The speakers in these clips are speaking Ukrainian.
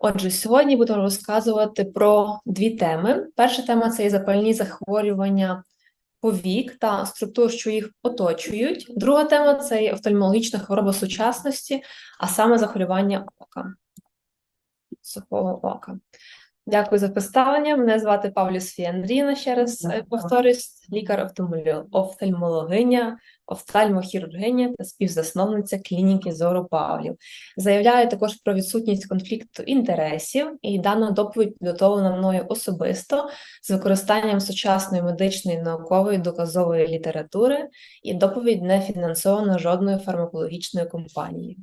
Отже, сьогодні будемо розказувати про дві теми. Перша тема це запальні захворювання повік та структур, що їх оточують. Друга тема це офтальмологічна хвороба сучасності, а саме захворювання ока, сухого ока. Дякую за представлення. Мене звати Павлюс Фіандріна, ще раз е, повторюсь, лікар-офтальмологиня, офтальмохірургиня та співзасновниця клініки Зору Павлів. Заявляю також про відсутність конфлікту інтересів, і дана доповідь підготовлена мною особисто з використанням сучасної медичної наукової доказової літератури, і доповідь не фінансована жодною фармакологічною компанією.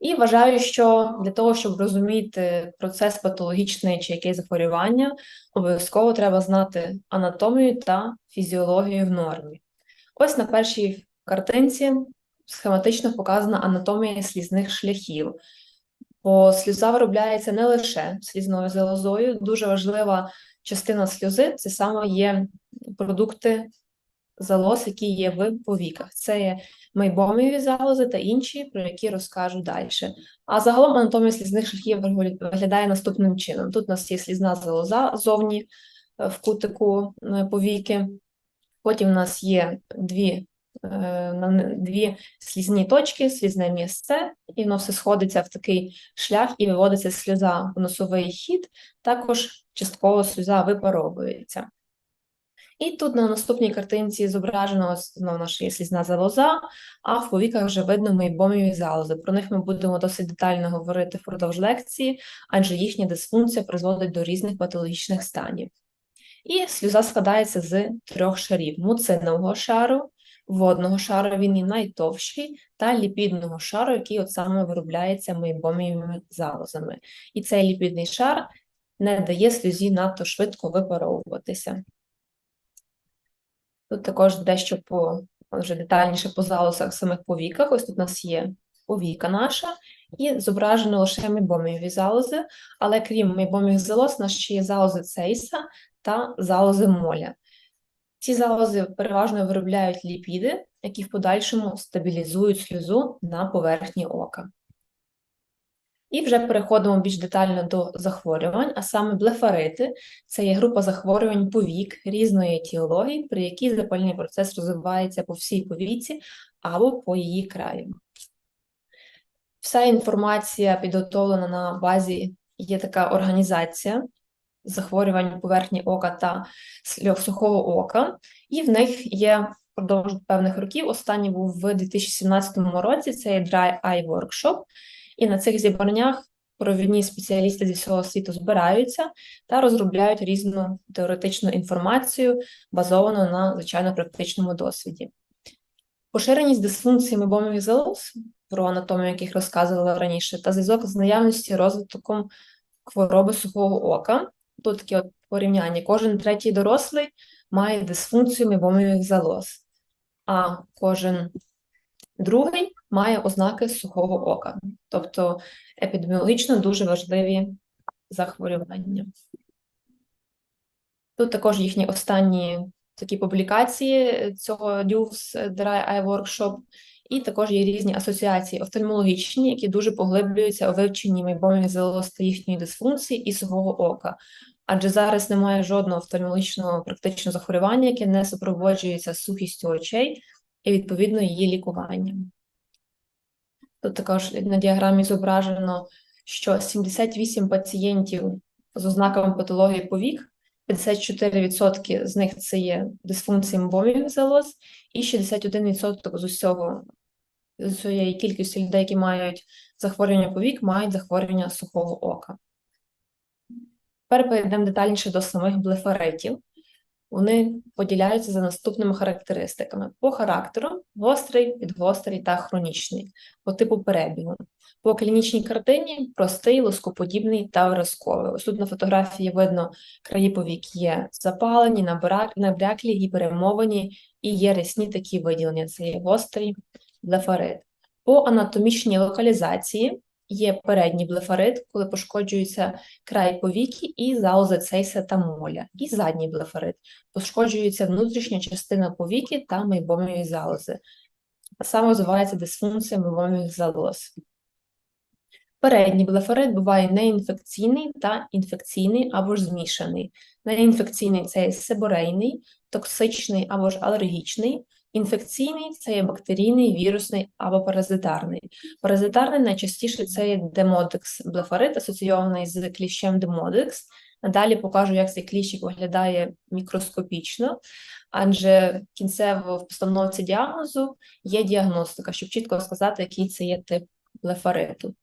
І вважаю, що для того, щоб розуміти процес патологічний чи якесь захворювання, обов'язково треба знати анатомію та фізіологію в нормі. Ось на першій картинці схематично показана анатомія слізних шляхів, бо сльоза виробляється не лише слізною залозою, дуже важлива частина сльози це саме є продукти залоз, які є в повіках. Це є мейбомові залози та інші, про які розкажу далі. А загалом анатомія слізних шляхів виглядає наступним чином: тут у нас є слізна залоза зовні е, в кутику е, повіки, потім у нас є дві. е, Дві слізні точки, слізне місце, і воно все сходиться в такий шлях і виводиться сльоза в носовий хід, також частково сльоза випаровується. І тут на наступній картинці зображено знову наша слізна залоза, а в повіках вже видно мейбомові залози. Про них ми будемо досить детально говорити впродовж лекції, адже їхня дисфункція призводить до різних патологічних станів. І сльоза складається з трьох шарів: муцинового шару, водного шару, він і найтовщий, та ліпідного шару, який от саме виробляється мейбомовими залозами. І цей ліпідний шар не дає сльозі надто швидко випаровуватися. Тут також дещо по вже детальніше по залозах самих повіках. Ось тут у нас є повіка наша, і зображено лише мейбоміві залози, але крім мейбомівих залоз, у нас ще є залози цейса та залози моля. Ці залози переважно виробляють ліпіди, які в подальшому стабілізують сльозу на поверхні ока. І вже переходимо більш детально до захворювань, а саме блефарити це є група захворювань повік різної етіології, при якій запальний процес розвивається по всій повіці або по її краю. Вся інформація підготовлена на базі є така організація захворювань поверхні ока та сухого ока, і в них є впродовж певних років. Останній був в 2017 році. Це є Dry Eye Workshop, і на цих зібраннях провідні спеціалісти зі всього світу збираються та розробляють різну теоретичну інформацію, базовану на звичайно практичному досвіді. Поширеність дисфункції мебомових залоз, про анатомію, яких розказувала раніше, та зв'язок з наявністю розвитком хвороби сухого ока. Тут таке от порівняння. Кожен третій дорослий має дисфункцію мебомових залоз, а кожен Другий має ознаки сухого ока, тобто епідеміологічно дуже важливі захворювання. Тут також їхні останні такі публікації цього DUFS Dry Eye Workshop, і також є різні асоціації офтальмологічні, які дуже поглиблюються у вивченні майбомих залоз їхньої дисфункції і сухого ока. Адже зараз немає жодного офтальмологічного практичного захворювання, яке не супроводжується сухістю очей і відповідно її лікуванням. Тут також на діаграмі зображено, що 78 пацієнтів з ознаками патології повік, 54% з них це є дисфункції мбомів залоз, і 61% з усього з усієї кількості людей, які мають захворювання повік, мають захворювання сухого ока. Тепер перейдемо детальніше до самих блефаретів. Вони поділяються за наступними характеристиками: по характеру, гострий, підгострий та хронічний, по типу перебігу. По клінічній картині простий, лоскоподібний та виразковий. Ось тут на фотографії видно, краї є запалені, набряклі, гіперемовані і є рясні такі виділення. Це є гострий блефарит. По анатомічній локалізації є передній блефарит, коли пошкоджується край повіки і залози цейса та моля, і задній блефарит, пошкоджується внутрішня частина повіки та мейбомові залози. Саме розвивається дисфункція мейбомових залоз. Передній блефарит буває неінфекційний та інфекційний або ж змішаний. Неінфекційний це є себорейний, токсичний або ж алергічний. Інфекційний це є бактерійний, вірусний або паразитарний. Паразитарний найчастіше це є демодекс блефарит, асоційований з кліщем демодекс. Надалі покажу, як цей кліщик виглядає мікроскопічно, адже кінцево в постановці діагнозу є діагностика, щоб чітко сказати, який це є тип блефариту.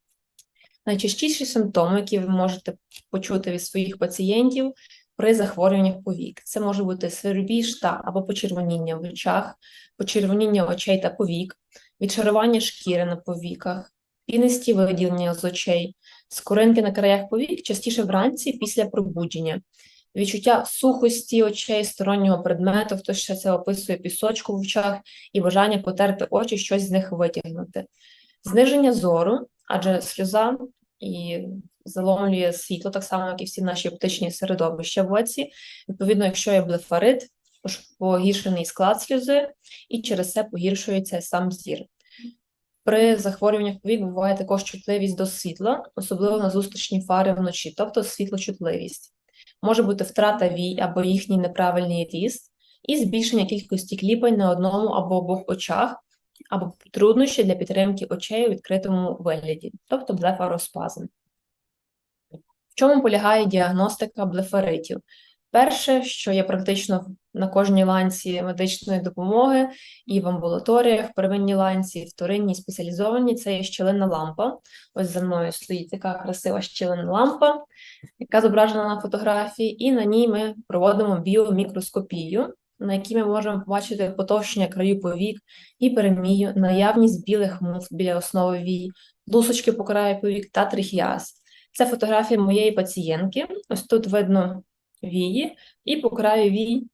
Найчастіші симптоми, які ви можете почути від своїх пацієнтів при захворюваннях повік. Це може бути свербіж та або почервоніння в очах, почервоніння очей та повік, відшарування шкіри на повіках, пінисті виділення з очей, скоринки на краях повік, частіше вранці після пробудження, відчуття сухості очей, стороннього предмету, хто ще це описує пісочку в очах і бажання потерти очі, щось з них витягнути, зниження зору, адже сльоза і заломлює світло, так само, як і всі наші оптичні середовища в оці. Відповідно, якщо є блефарит, погіршений склад сльози, і через це погіршується сам зір. При захворюваннях повік буває також чутливість до світла, особливо на зустрічні фари вночі, тобто світлочутливість. Може бути втрата вій або їхній неправильний ріст, і збільшення кількості кліпань на одному або обох очах, або труднощі для підтримки очей у відкритому вигляді, тобто блефароспазм. Чому полягає діагностика блефаритів? Перше, що є практично на кожній ланці медичної допомоги і в амбулаторіях, в первинній ланці, вторинній, спеціалізованій, це є щілинна лампа. Ось за мною стоїть така красива щілинна лампа, яка зображена на фотографії, і на ній ми проводимо біомікроскопію, на якій ми можемо побачити потовщення краю повік, гіперемію, наявність білих муфт біля основи вій, лусочки по краю повік та трихіаз. Це фотографія моєї пацієнтки. Ось тут видно вії, і по краю вій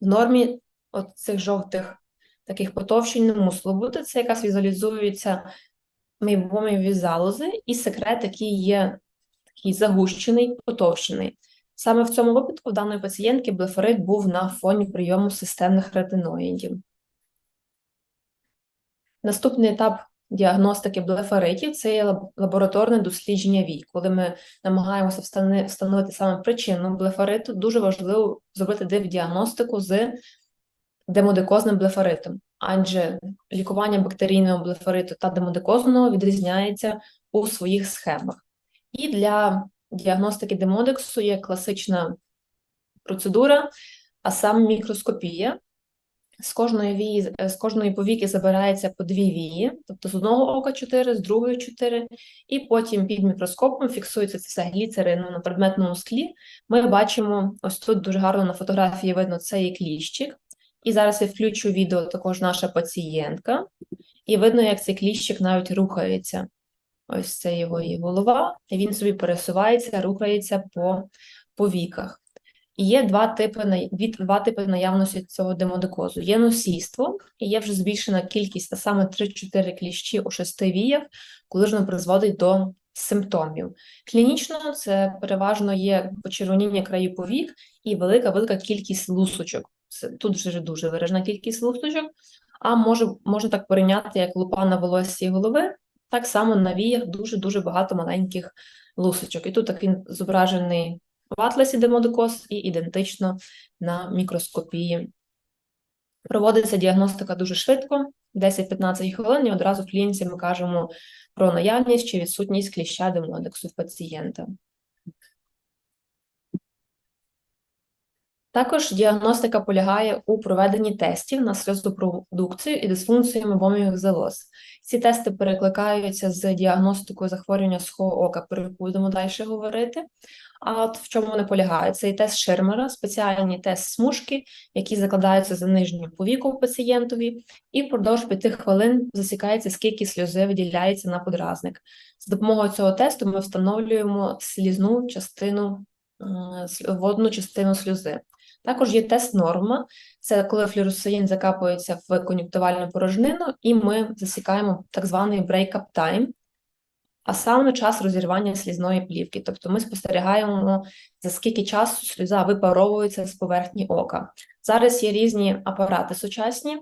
в нормі от цих жовтих таких потовщень не мусило бути. Це якраз візуалізується мейбомові залози, і секрет, який є такий загущений, потовщений. Саме в цьому випадку в даної пацієнтки блефорит був на фоні прийому системних ретиноїдів. Наступний етап діагностики блефаритів це є лабораторне дослідження вій. Коли ми намагаємося встановити саме причину блефариту, дуже важливо зробити див-діагностику з демодикозним блефаритом, адже лікування бактерійного блефариту та демодикозного відрізняється у своїх схемах. І для діагностики демодексу є класична процедура, а саме мікроскопія. З кожної вії, з кожної повіки забирається по дві вії, тобто з одного ока 4, з другої 4, і потім під мікроскопом фіксується це все гліцерином на предметному склі. Ми бачимо, ось тут дуже гарно на фотографії видно цей кліщик. І зараз я включу відео також наша пацієнтка, і видно, як цей кліщик навіть рухається. Ось це його є голова, і він собі пересувається, рухається по повіках. Є два типи два типи наявності цього демодикозу. Є носійство, і є вже збільшена кількість, а саме 3-4 кліщі у шести віях, коли ж воно призводить до симптомів. Клінічно це переважно є почервоніння краю повік і велика-велика кількість лусочок. Тут вже дуже виражена кількість лусочок, а може, можна так порівняти, як лупа на волосі голови, так само на віях дуже-дуже багато маленьких лусочок. І тут так він зображений в атласі демодикоз і ідентично на мікроскопії. Проводиться діагностика дуже швидко, 10-15 хвилин, і одразу в клініці ми кажемо про наявність чи відсутність кліща демодексу в пацієнта. Також діагностика полягає у проведенні тестів на сльозопродукцію і дисфункцію мебомових залоз. Ці тести перекликаються з діагностикою захворювання сухого ока, про яку будемо далі говорити. А от в чому вони полягають? Це і тест Ширмера, спеціальні тест смужки, які закладаються за нижню повіку пацієнтові, і впродовж п'яти хвилин засікається, скільки сльози виділяється на подразник. З допомогою цього тесту ми встановлюємо слізну частину, водну частину сльози. Також є тест норма, це коли флюоресцеїн закапується в кон'юнктивальну порожнину, і ми засікаємо так званий break-up time, а саме час розірвання слізної плівки. Тобто ми спостерігаємо, за скільки часу сльоза випаровується з поверхні ока. Зараз є різні апарати сучасні,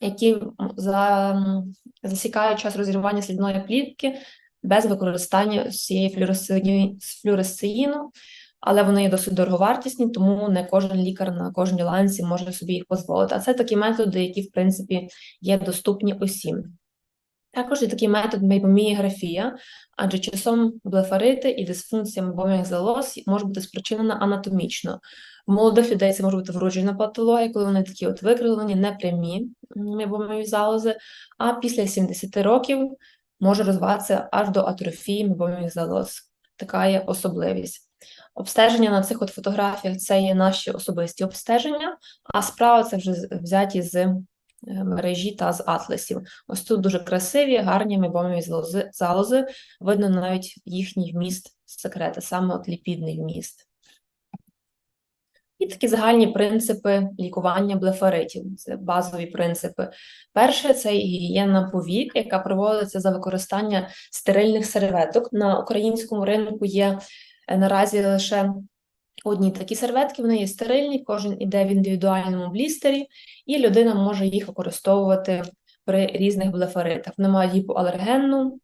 які за, засікають час розірвання слізної плівки без використання флюоресцеїну, флюоресцеїну, але вони є досить дороговартісні, тому не кожен лікар на кожній ланці може собі їх дозволити. А це такі методи, які, в принципі, є доступні усім. Також є такий метод мейбомієграфія, адже часом блефарити і дисфункція мейбомієвих залоз може бути спричинена анатомічно. У молодих людей це може бути вроджена патологія, коли вони такі от викривлені, непрямі мейбомієві залози, а після 70 років може розвиватися аж до атрофії мейбомієвих залоз. Така є особливість. Обстеження на цих от фотографіях це є наші особисті обстеження, а справа це вже взяті з мережі та з атласів. Ось тут дуже красиві, гарні мейбомові залози. Видно навіть їхній вміст секрети, саме от ліпідний вміст. І такі загальні принципи лікування блефаритів. Це базові принципи. Перше це гігієна повік, яка проводиться за використання стерильних серветок. На українському ринку є е, наразі лише одні такі серветки, вони є стерильні, кожен іде в індивідуальному блістері, і людина може їх використовувати при різних блефаритах. Вони мають гіпоалергенну,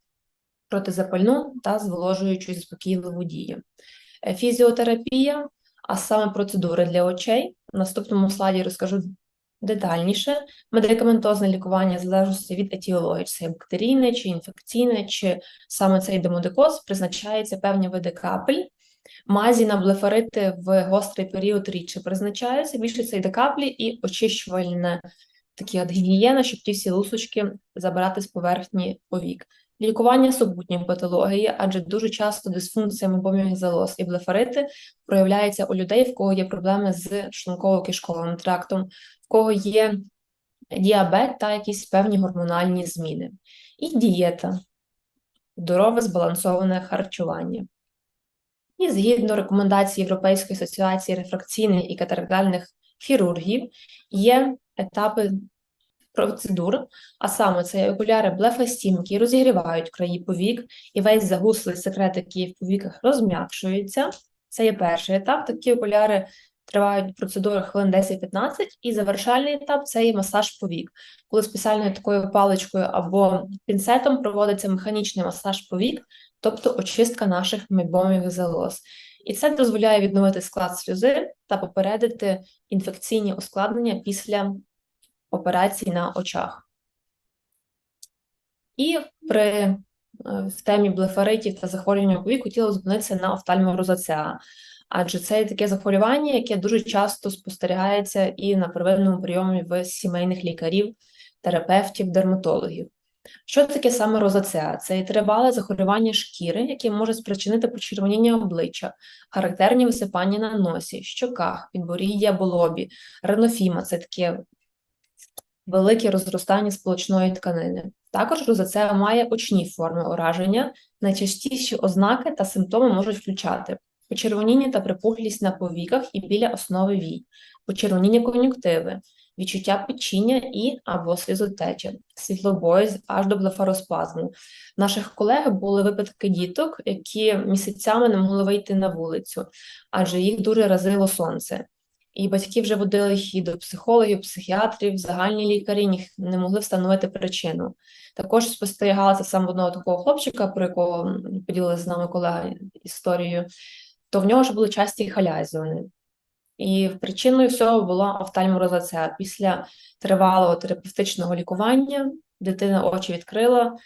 протизапальну та зволожуючу заспокійливу дію. Е, Фізіотерапія, а саме процедури для очей. В наступному слайді розкажу детальніше. Медикаментозне лікування в залежності від етіології, це бактерійне, чи інфекційне, чи саме цей демодикоз, призначається певні види капель. Мазі на блефарити в гострий період рідше призначаються, більше це йде каплі і очищувальне такі от гігієна, щоб ті всі лусочки забирати з поверхні повік. Лікування супутньої патології, адже дуже часто дисфункція мейбомієвих залоз і блефарити проявляється у людей, в кого є проблеми з шлунково-кишковим трактом, в кого є діабет та якісь певні гормональні зміни. І дієта, здорове збалансоване харчування. І згідно рекомендацій Європейської асоціації рефракційних і катарактальних хірургів, є етапи процедур, а саме це окуляри блефастім, які розігрівають краї повік, і весь загуслий секрет, який в повіках розм'якшується. Це є перший етап. Такі окуляри тривають процедури хвилин 10-15, і завершальний етап це є масаж повік, коли спеціальною такою паличкою або пінцетом проводиться механічний масаж повік, тобто очистка наших мейбомових залоз. І це дозволяє відновити склад сльози та попередити інфекційні ускладнення після операцій на очах. І при е, в темі блефаритів та захворювання повік хотіла зупинитися на офтальморозацеа, адже це таке захворювання, яке дуже часто спостерігається і на первинному прийомі в сімейних лікарів, терапевтів, дерматологів. Що таке саме розацеа? Це тривале захворювання шкіри, яке може спричинити почервоніння обличчя, характерні висипання на носі, щоках, підборіддя або лобі, ренофіма це таке велике розростання сполучної тканини. Також розацеа має очні форми ураження. Найчастіші ознаки та симптоми можуть включати почервоніння та припухлість на повіках і біля основи вій, почервоніння кон'юнктиви, відчуття печіння і або слізотечі, світлобоязнь аж до блефароспазму. Наших колег були випадки діток, які місяцями не могли вийти на вулицю, адже їх дуже разило сонце. І батьки вже водили їх і до психологів, психіатрів, загальні лікарі не могли встановити причину. Також спостерігалася саме одного такого хлопчика, про якого поділилися з нами колеги історією, то в нього ж були часті халязіони. І причиною всього була офтальморозація. Після тривалого терапевтичного лікування дитина очі відкрила,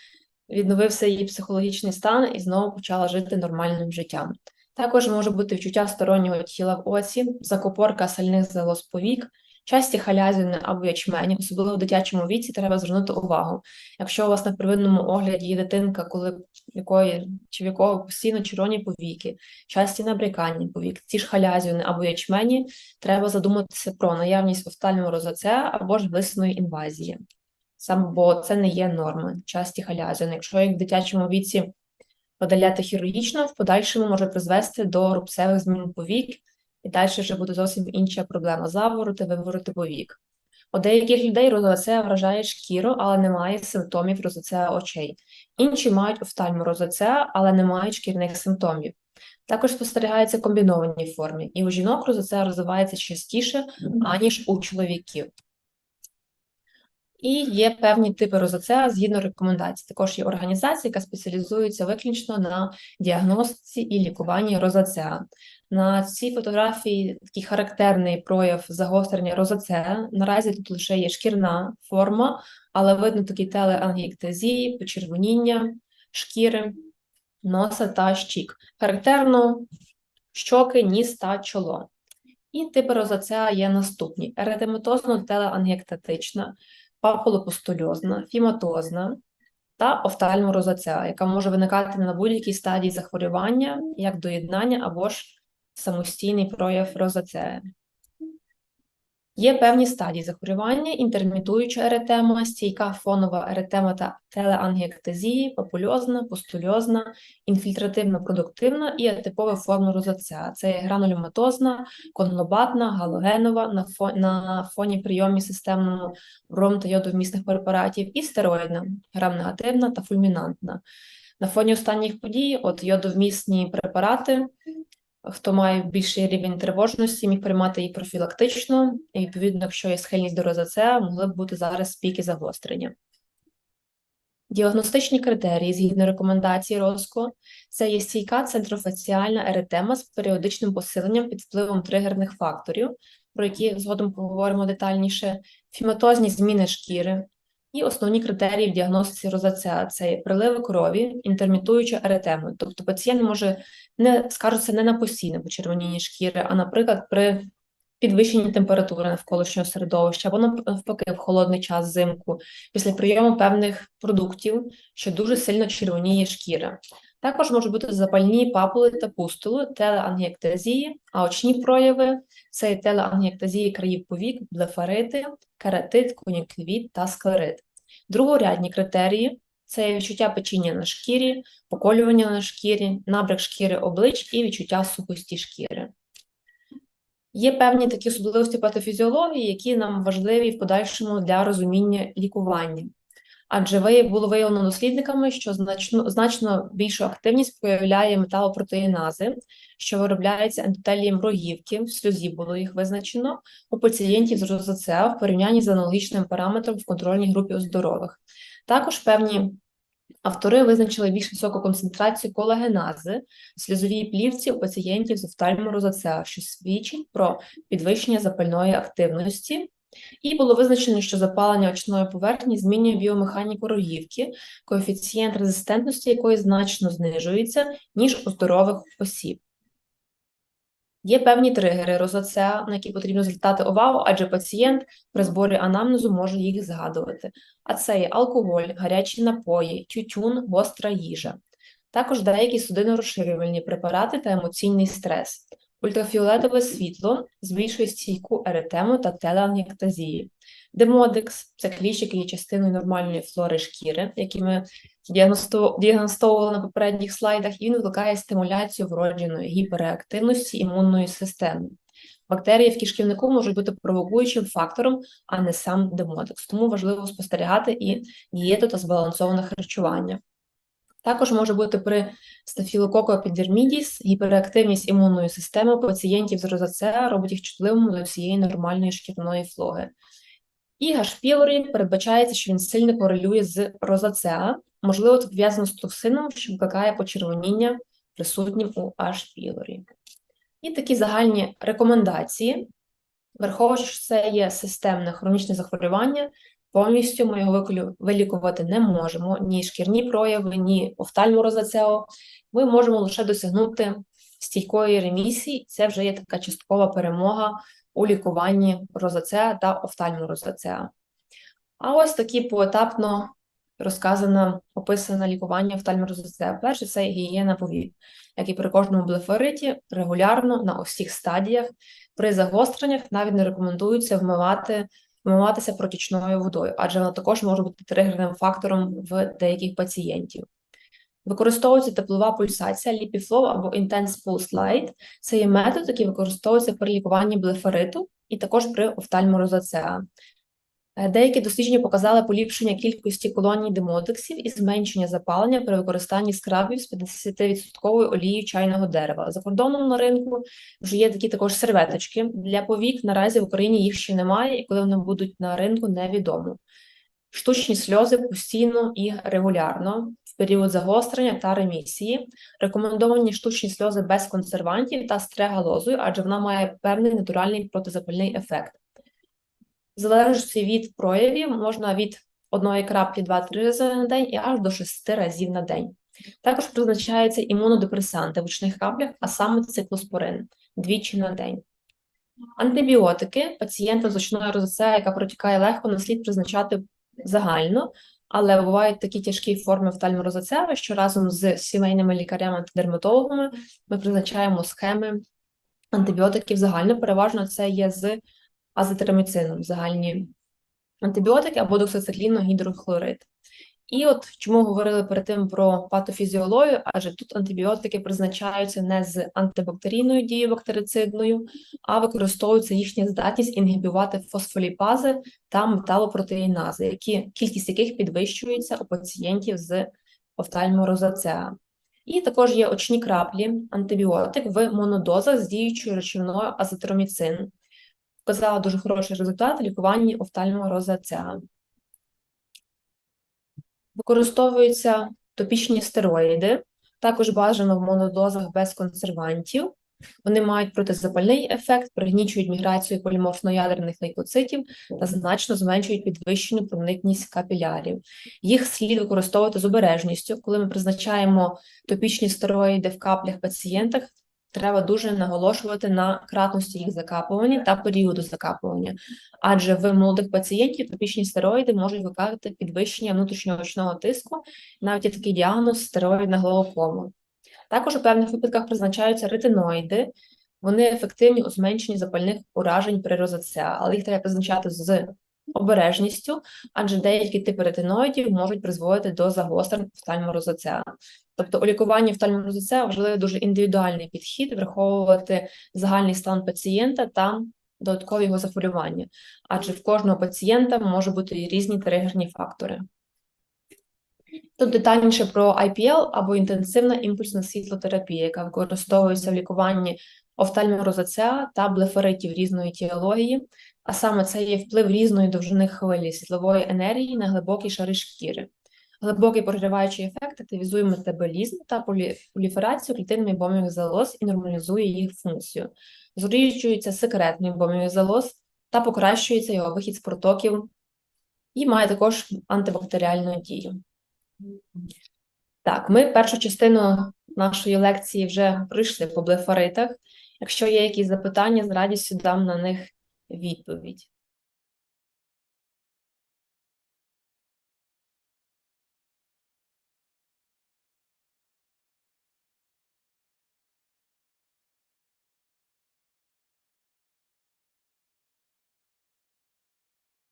відновився її психологічний стан і знову почала жити нормальним життям. Також може бути відчуття стороннього тіла в оці, закупорка сальних залоз повік, часті халязіни або ячмені, особливо в дитячому віці, треба звернути увагу. Якщо у вас на первинному огляді є дитинка, коли якої чи в якого постійно червоні повіки, часті набрякання повік, ті ж халязіни або ячмені, треба задуматися про наявність офтального розацеа або ж глисної інвазії. Саме бо це не є норма, часті халязіни. Якщо їх в дитячому віці видаляти хірургічно, в подальшому може призвести до рубцевих змін повік, і далі вже буде зовсім інша проблема завороти, вивороти повік. У деяких людей розоцеа вражає шкіру, але немає симптомів розоцеа очей. Інші мають офтальморозоцеа, але не мають шкірних симптомів. Також спостерігаються комбіновані форми, і у жінок розоцеа розвивається частіше, аніж у чоловіків. І є певні типи розоцеа згідно рекомендацій. Також є організація, яка спеціалізується виключно на діагностиці і лікуванні розоцеа. На цій фотографії такий характерний прояв загострення розоцеа. Наразі тут лише є шкірна форма, але видно такі телеангіектазії, почервоніння шкіри, носа та щік. Характерно щоки, ніс та чоло. І типи розоцеа є наступні: еретематозно-телеангектатична, папулопустульозна, фіматозна та офтальморозоцеа, яка може виникати на будь-якій стадії захворювання, як доєднання або ж самостійний прояв розоцеи. Є певні стадії захворювання, інтермітуюча еретема, стійка фонова еретема та телеангіектазії, папульозна, пустульозна, інфільтративно-продуктивна і атипова форма розоцеа. Це є гранулематозна, конглобатна, галогенова на фоні, на фоні прийомі системному бром та йодовмісних препаратів, і стероїдна, грамнегативна та фульмінантна. На фоні останніх подій, от йодовмісні препарати, Хто має більший рівень тривожності, міг приймати її профілактично, і відповідно, якщо є схильність до розоцеа, могли б бути зараз піки загострення. Діагностичні критерії згідно рекомендацій РОСКО це є стійка центрофаціальна еретема з періодичним посиленням під впливом тригерних факторів, про які згодом поговоримо детальніше, фіматозні зміни шкіри, і основні критерії в діагностиці розацеа – це приливи крові, інтермітуюча еретема. Тобто пацієнт може не скаржитися не на постійне почервоніння шкіри, а, наприклад, при підвищенні температури навколишнього середовища, або навпаки, в холодний час взимку, після прийому певних продуктів, що дуже сильно червоніє шкіра. Також можуть бути запальні папули та пустули, телеангіектазії, а очні прояви це телеангіектазії країв повік, блефарити, кератит, кон'юнктивіт та склерит. Другорядні критерії це відчуття печіння на шкірі, поколювання на шкірі, набряк шкіри облич і відчуття сухості шкіри. Є певні такі особливості патофізіології, які нам важливі в подальшому для розуміння лікування. Адже було виявлено дослідниками, що значно значно більшу активність проявляє металопротеїнази, що виробляється ендотелієм рогівки, в сльозі було їх визначено у пацієнтів з розоцеа в порівнянні з аналогічним параметром в контрольній групі у здорових. Також певні автори визначили більш високу концентрацію колагенази в сльозовій плівці у пацієнтів з офтальморозоцеа, що свідчить про підвищення запальної активності. І було визначено, що запалення очної поверхні змінює біомеханіку рогівки, коефіцієнт резистентності якої значно знижується, ніж у здорових осіб. Є певні тригери розоцеа, на які потрібно звертати увагу, адже пацієнт при зборі анамнезу може їх згадувати. А це є алкоголь, гарячі напої, тютюн, гостра їжа. Також деякі судинно-розширювальні препарати та емоційний стрес. Ультрафіолетове світло збільшує стійку еретему та телеангектазії. Демодекс це кліщ, який є частиною нормальної флори шкіри, які ми діагностовували на попередніх слайдах, і він викликає стимуляцію вродженої гіперреактивності імунної системи. Бактерії в кишківнику можуть бути провокуючим фактором, а не сам демодекс. Тому важливо спостерігати і дієту та збалансоване харчування. Також може бути при стафілококоепідермідіс гіперактивність імунної системи пацієнтів з розоцеа робить їх чутливими до всієї нормальної шкірної флоги. І гашпілорі передбачається, що він сильно корелює з розоцеа, можливо, це пов'язано з токсином, що викликає почервоніння присутнім у H-пілорі. І такі загальні рекомендації, враховуючи, що це є системне хронічне захворювання, Повністю ми його вилікувати не можемо, ні шкірні прояви, ні офтальморозацео. Ми можемо лише досягнути стійкої ремісії, це вже є така часткова перемога у лікуванні розацеа та офтальморозацеа. А ось такі поетапно розказано, описане лікування офтальморозацеа. Перше це гігієна повік, як і при кожному блефориті, регулярно на усіх стадіях. При загостреннях навіть не рекомендується вмивати вмиватися протічною водою, адже вона також може бути тригерним фактором в деяких пацієнтів. Використовується теплова пульсація, ліпіфлоу або Intense Pulse Light. Це є метод, який використовується при лікуванні блефориту і також при офтальморозацеа. Е, деякі дослідження показали поліпшення кількості колоній демодексів і зменшення запалення при використанні скрабів з 50% олією чайного дерева. За кордоном на ринку вже є такі також серветочки для повік. Наразі в Україні їх ще немає, і коли вони будуть на ринку, невідомо. штучні сльози постійно і регулярно в період загострення та ремісії. Рекомендовані штучні сльози без консервантів та стрегалозою, адже вона має певний натуральний протизапальний ефект. Залежності від проявів можна від одної краплі 2-3 рази на день і аж до 6 разів на день. Також призначаються імунодепресанти в очних каплях, а саме циклоспорин двічі на день. Антибіотики пацієнта з очною розоцею, яка протікає легко, не слід призначати загально, але бувають такі тяжкі форми офтальморозоцеви, що разом з сімейними лікарями та дерматологами ми призначаємо схеми антибіотиків загально. Переважно це є з азитроміцином, загальні антибіотики або доксициклінно-гідрохлорид. І от чому говорили перед тим про патофізіологію, адже тут антибіотики призначаються не з антибактерійною дією бактерицидною, а використовується їхня здатність інгібювати фосфоліпази та металопротеїнази, які, кількість яких підвищується у пацієнтів з офтальморозацеа. І також є очні краплі, антибіотик в монодозах з діючою речовиною азитроміцин. Показала дуже хороший результат в лікуванні офтальморозацеа. Використовуються топічні стероїди, також бажано в монодозах без консервантів. Вони мають протизапальний ефект, пригнічують міграцію поліморфноядерних лейкоцитів та значно зменшують підвищену проникність капілярів. Їх слід використовувати з обережністю. Коли ми призначаємо топічні стероїди в каплях пацієнтах, треба дуже наголошувати на кратності їх закапування та періоду закапування, адже в молодих пацієнтів топічні стероїди можуть викликати підвищення внутрішньоочного тиску, навіть є такий діагноз стероїдна глаукома. Також у певних випадках призначаються ретиноїди, вони ефективні у зменшенні запальних уражень при розоцеа, але їх треба призначати з обережністю, адже деякі типи ретиноїдів можуть призводити до загострень офтальморозоцеа. Тобто у лікуванні офтальморозоцеа важливий дуже індивідуальний підхід, враховувати загальний стан пацієнта та додаткові його захворювання, адже в кожного пацієнта можуть бути різні тригерні фактори. Тут детальніше про IPL або інтенсивна імпульсна світлотерапія, яка використовується в лікуванні офтальморозоцеа та блефоритів різної тіології, а саме це є вплив різної довжини хвилі світлової енергії на глибокі шари шкіри. Глибокий прориваючий ефект активізує метаболізм та полі- проліферацію клітин мейбомових залоз і нормалізує їх функцію. Зріджується секрет мейбомових залоз та покращується його вихід з протоків і має також антибактеріальну дію. Так, ми першу частину нашої лекції вже пройшли по блефаритах. Якщо є якісь запитання, з радістю дам на них відповідь.